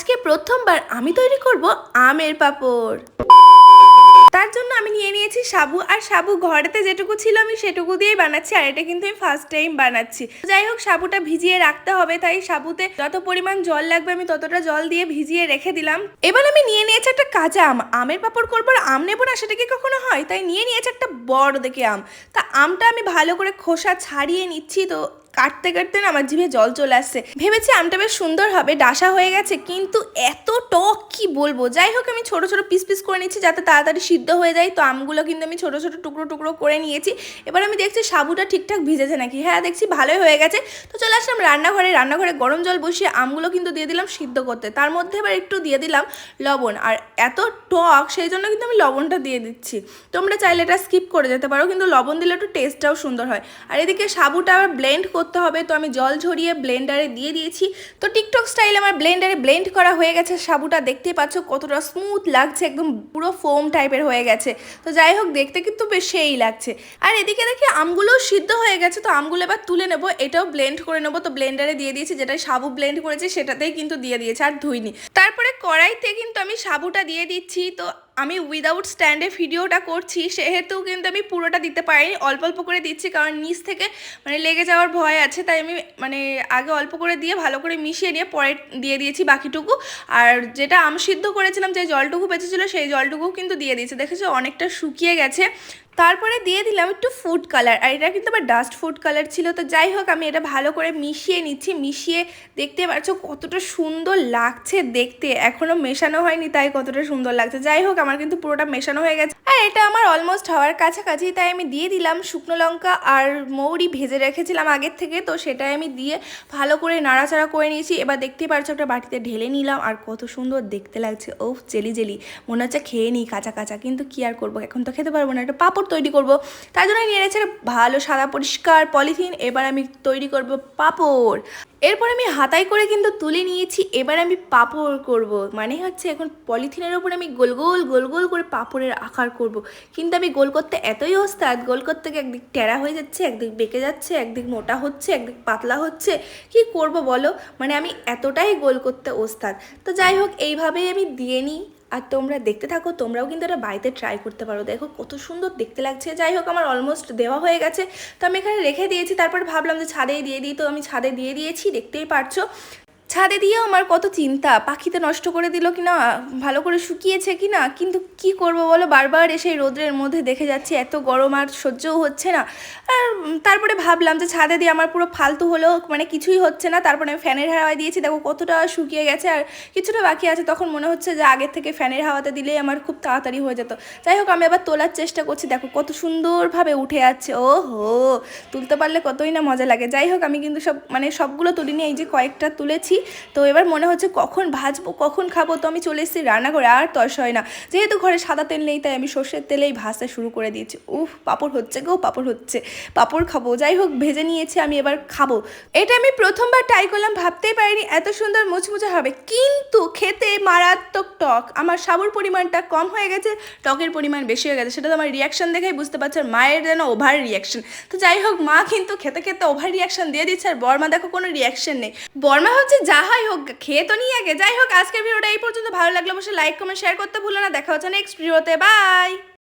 আজকে প্রথমবার আমি তৈরি করব আমের পাঁপড়। তার জন্য আমি নিয়ে নিয়েছি সাবু, আর সাবু ঘরেতে যেটুকু ছিল আমি সেটুকু দিয়েই বানাচ্ছি, আর এটা কিন্তু আমি ফার্স্ট টাইম বানাচ্ছি। যাই হোক, সাবুটা ভিজিয়ে রাখতে হবে, তাই সাবুতে যত পরিমাণ জল লাগবে আমি ততটা জল দিয়ে ভিজিয়ে রেখে দিলাম। এবার আমি নিয়ে নিয়েছি একটা কাঁচা আম। আমের পাঁপড় করব আম নেব না, সেটা কি কখনো হয়? তাই নিয়ে নিয়েছি একটা বড় দেখে আম। তা আমটা আমি ভালো করে খোসা ছাড়িয়ে নিচ্ছি, তো কাটতে কাটতে না আমার জিভে জল চলে আসছে। ভেবেছি আমটা বেশ সুন্দর হবে, ডাসা হয়ে গেছে, কিন্তু এত টক কি বলব? যাই হোক, আমি ছোট ছোট পিস পিস করে নিচ্ছি যাতে তাড়াতাড়ি সিদ্ধ হয়ে যায়। তো আমগুলো কিন্তু আমি ছোট ছোট টুকরো টুকরো করে নিয়েছি। এবার আমি দেখছি সাবুটা ঠিকঠাক ভিজেছে নাকি? হ্যাঁ দেখছি ভালোই হয়ে গেছে। তো চলে আসলাম রান্নাঘরে। রান্নাঘরে গরম জল বসিয়ে আমগুলো কিন্তু দিয়ে দিলাম সিদ্ধ করতে। তার মধ্যে এবার একটু দিয়ে দিলাম লবণ। আর এত টক, সেই জন্য কিন্তু আমি লবণটা দিয়ে দিচ্ছি। তোমরা চাইলে এটা স্কিপ করে যেতে পারো, কিন্তু লবণ দিলে একটু টেস্টটাও সুন্দর হয়। আর এদিকে সাবুটা আবার ব্লেন্ড করতে হবে। তো আমি জল ঝরিয়ে ব্লেন্ডারে দিয়ে দিয়েছি। তো টিকটক স্টাইল আমার ব্লেন্ডারে ব্লেন্ড করা হয়ে গেছে। সাবুটা দেখতেই পাচ্ছ কতটা স্মুথ লাগছে। একদম পুরো ফোম টাইপের হয়ে গেছে। তো যাই হোক, দেখতে কিন্তু বেশ সেই লাগছে। আর এদিকে দেখি আমগুলোও সিদ্ধ হয়ে গেছে। তো আমগুলো এবার তুলে নেব। এটাও ব্লেন্ড করে নেব। তো ব্লেন্ডারে দিয়ে দিয়েছি। যেটা সাবু ব্লেন্ড করেছি, সেটাতেই কিন্তু দিয়ে দিয়েছে। আর ধুইনি। তারপরে কড়াইতে কিন্তু আমি সাবুটা দিয়ে দিচ্ছি। তো আমি উইদাউট স্ট্যান্ডে ভিডিওটা করছি, সেহেতু কিন্তু আমি পুরোটা দিতে পারিনি। অল্প অল্প করে দিচ্ছি, কারণ নিচ থেকে মানে লেগে যাওয়ার ভয় আছে, তাই আমি মানে আগে অল্প করে দিয়ে, ভালো করে মিশিয়ে নিয়ে পরে দিয়ে দিয়েছি বাকিটুকু। আর যেটা আম সিদ্ধ করেছিলাম, যে জলটুকু বেঁচেছিলো, সেই জলটুকু কিন্তু দিয়ে দিয়েছে। দেখেছ, অনেকটা শুকিয়ে গেছে। তারপরে দিয়ে দিলাম একটু ফুড কালার আর এটা কিন্তু আবার ডাস্ট ফুড কালার ছিল, তো যাই হোক আমি এটা ভালো করে মিশিয়ে নিচ্ছি, মিশিয়ে দেখতে পাচ্ছ কতটা সুন্দর লাগছে দেখতে এখনও মেশানো হয়নি তাই কতটা সুন্দর লাগছে, যাই হোক আমার কিন্তু পুরোটা মেশানো হয়ে গেছে, আর এটা আমার অলমোস্ট হওয়ার কাছাকাছি, তাই আমি দিয়ে দিলাম শুকনো লঙ্কা আর মৌরি ভেজে রেখেছিলাম আগের থেকে, তো সেটাই আমি দিয়ে ভালো করে নাড়াচাড়া করে নিয়েছি, এবার দেখতেই পারছ একটা বাটিতে ঢেলে নিলাম, আর কত সুন্দর দেখতে লাগছে ও জেলি জেলি, মনে হচ্ছে খেয়ে নিই কাঁচা কাঁচা, কিন্তু কি আর করব, এখন তো খেতে পারব না, একটা পাপড় তৈরি করব। তার জন্য নিয়ে নিয়েছে ভালো সাদা পরিষ্কার পলিথিন, এবার আমি তৈরি করব পাপড়। এরপর আমি হাতায় করে কিন্তু তুলে নিয়েছি, এবার আমি পাপড় করব। মানে হচ্ছে এখন পলিথিনের ওপর আমি গোল গোল গোল গোল করে পাপড়ের আকার করব। কিন্তু আমি গোল করতে এতই ওস্তাদ, গোল করতে গিয়ে একদিক টেরা হয়ে যাচ্ছে, একদিক বেঁকে যাচ্ছে, একদিক মোটা হচ্ছে, একদিক পাতলা হচ্ছে। কি করব বলো? মানে আমি এতটাই গোল করতে ওস্তাদ। তো যাই হোক, এইভাবেই আমি দিয়ে নিই। আর তোমরা দেখতে থাকো, তোমরাও কিন্তু এটা বাড়িতে ট্রাই করতে পারো। দেখো কত সুন্দর দেখতে লাগছে। যাই হোক, আমার অলমোস্ট দেওয়া হয়ে গেছে। তো আমি এখানে রেখে দিয়েছি, তারপর ভাবলাম যে ছাদেই দিয়ে দিই। তো আমি ছাদে দিয়ে দিয়েছি, দেখতেই পারছ। ছাদে দিয়েও আমার কত চিন্তা। পাখিতে নষ্ট করে দিল কি না ভালো করে শুকিয়েছে কি না কিন্তু কি করব বলো? বারবার এসে রোদ্রের মধ্যে দেখে যাচ্ছি, এত গরম আর সহ্যও হচ্ছে না। আর তারপরে ভাবলাম যে ছাদে দিয়ে আমার পুরো ফালতু হলেও মানে কিছুই হচ্ছে না। তারপরে আমি ফ্যানের হাওয়ায় দিয়েছি, দেখো কতটা শুকিয়ে গেছে আর কিছুটা বাকি আছে। তখন মনে হচ্ছে যে আগের থেকে ফ্যানের হাওয়াতে দিলেই আমার খুব তাড়াতাড়ি হয়ে যেত। যাই হোক, আমি আবার তোলার চেষ্টা করছি। দেখো কত সুন্দরভাবে উঠে যাচ্ছে। ও হো তুলতে পারলে কতই না মজা লাগে। যাই হোক, আমি কিন্তু সব মানে সবগুলো তুলিনি, এই যে কয়েকটা তুলেছি। তো এবার মনে হচ্ছে কখন ভাজবো, কখন খাব? তো আমি চলে এসেছি রান্না করে আর তস হয় না। যেহেতু ঘরে সাদা তেল নেই, তাই আমি সর্ষের তেলেই ভাজতে শুরু করে দিয়েছি। উফ, পাপড় হচ্ছে গো, পাপড় হচ্ছে। পাপড় খাব। যাই হোক, ভেজে নিয়েছি, আমি এবার খাব। এটা আমি প্রথমবার ট্রাই করলাম, ভাবতেই পারিনি এত সুন্দর মুচমুচে হবে। কিন্তু খেতে মারাত্মক টক। আমার সাবুর পরিমাণটা কম হয়ে গেছে, টকের পরিমাণ বেশি হয়ে গেছে। সেটা তো আমার রিয়াকশন দেখেই বুঝতে পারছি, আর মায়ের যেন ওভার রিয়াকশন তো যাই হোক, মা কিন্তু খেতে খেতে ওভার রিয়াকশন দিয়ে দিচ্ছে, আর বর্মা দেখো কোনো রিয়াকশন নেই। বর্মা হচ্ছে যা হয় হোক, খেয়ে তো নিয়ে আগে। যাই হোক, আজকের ভিডিওটা এই পর্যন্ত। ভালো লাগলে অবশ্যই লাইক কমেন্ট শেয়ার করতে ভুলো না। দেখা হচ্ছে নেক্সট ভিডিওতে বাই